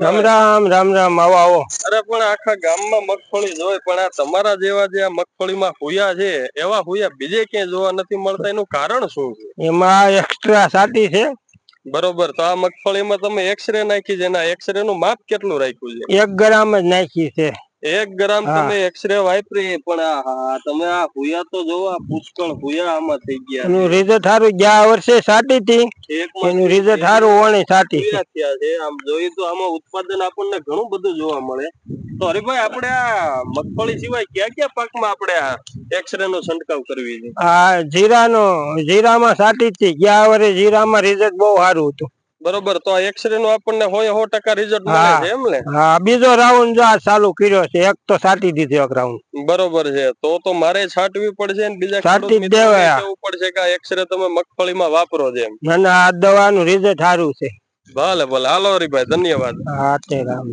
રામ રામ રામ રામ આવો આવો. અરે પણ આખા ગામમાં મગફળી જોય પણ આ તમારા જેવા જે આ મગફળીમાં હુયા છે એવા હુયા બીજે ક્યાંય જોવા નથી મળતા એનું કારણ શું છે? એમાં એક્સ્ટ્રા સાટી છે. બરોબર તો આ મગફળીમાં તમે એક્સરે નાખી છે એના એક્સરે નું માપ કેટલું રાખ્યું છે? એક ગ્રામ જ નાખી છે. એક ગ્રામ. તમે એક્સરે વાપરી પણ આ તમે આ હુયા તો જો આ પુષ્કળ હુયા આમાં થઈ ગયા એનું રિઝલ્ટ સારું ગયા વર્ષે સાટી હતી. એનું રિઝલ્ટ સારું વણી સાટી. થયા છે. આમ જોઈએ તો આમાં ઉત્પાદન આપણને ઘણું બધું જોવા મળે. તો હરિભાઈ આપણે આ મગફળી સિવાય ક્યાં ક્યાં પાકમાં આપણે આ એક્સરે નો છંટકાવ કરવી છે? આ જીરાનો જીરામાં સાટી હતી. ગયા વર્ષે જીરામાં રિઝલ્ટ બહુ સારું હતું. બરોબર તો આ એક્સરે નું આપણને હોય સો ટકા રિઝલ્ટ મળે છે એમ ને? હા બીજો રાઉન્ડ જો આ ચાલુ કર્યો છે એક તો સાટી દીધો એક રાઉન્ડ બરોબર છે તો તો મારે છાંટવી પડશે ને બીજા છાંટી દેવાય. પડશે કે આ એક્સરે તમે મગફળીમાં વાપરો છે એમ. અને આ દવાનું રિઝલ્ટ સારું છે. ભલે ભલે. હાલો હરીભાઈ ધન્યવાદ. હા તે રામ.